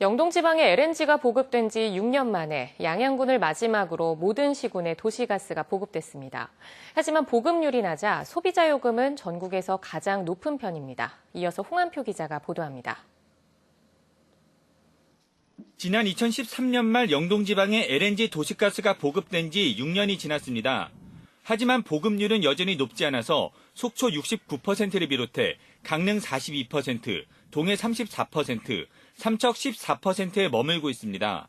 영동 지방에 LNG가 보급된 지 6년 만에 양양군을 마지막으로 모든 시군에 도시가스가 보급됐습니다. 하지만 보급률이 낮아 소비자 요금은 전국에서 가장 높은 편입니다. 이어서 홍한표 기자가 보도합니다. 지난 2013년 말 영동 지방에 LNG 도시가스가 보급된 지 6년이 지났습니다. 하지만 보급률은 여전히 높지 않아서 속초 69%를 비롯해 강릉 42%, 동해 34%, 삼척 14%에 머물고 있습니다.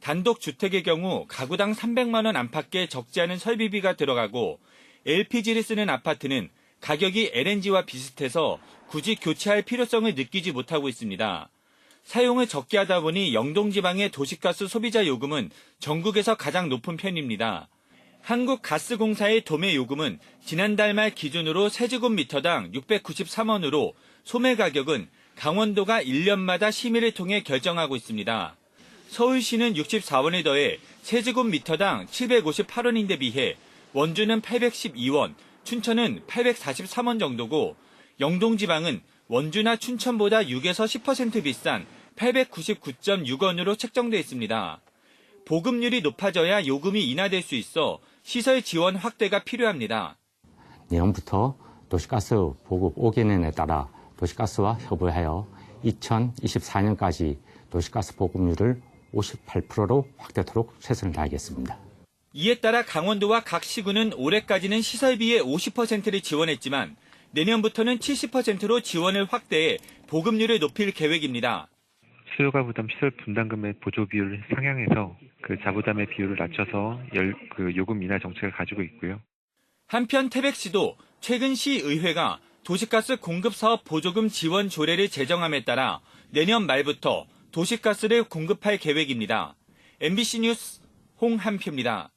단독 주택의 경우 가구당 300만 원 안팎의 적지 않은 설비비가 들어가고 LPG를 쓰는 아파트는 가격이 LNG와 비슷해서 굳이 교체할 필요성을 느끼지 못하고 있습니다. 사용을 적게 하다 보니 영동 지방의 도시가스 소비자 요금은 전국에서 가장 높은 편입니다. 한국가스공사의 도매 요금은 지난달 말 기준으로 세제곱미터당 693원으로 소매 가격은 강원도가 1년마다 심의를 통해 결정하고 있습니다. 서울시는 64원에 더해 세제곱미터당 758원인데 비해 원주는 812원, 춘천은 843원 정도고 영동지방은 원주나 춘천보다 6에서 10% 비싼 899.6원으로 책정돼 있습니다. 보급률이 높아져야 요금이 인하될 수 있어 시설 지원 확대가 필요합니다. 내년부터 도시가스 보급 5개년에 따라 도시가스와 협의하여 2024년까지 도시가스 보급률을 58%로 확대토록 최선을 다하겠습니다. 이에 따라 강원도와 각 시군은 올해까지는 시설비의 50%를 지원했지만 내년부터는 70%로 지원을 확대해 보급률을 높일 계획입니다. 수요가 부담 시설 분담금의 보조 비율을 상향해서 그 자부담의 비율을 낮춰서 열, 그 요금 인하 정책을 가지고 있고요. 한편 태백시도 최근 시의회가 도시가스 공급 사업 보조금 지원 조례를 제정함에 따라 내년 말부터 도시가스를 공급할 계획입니다. MBC 뉴스 홍한표입니다.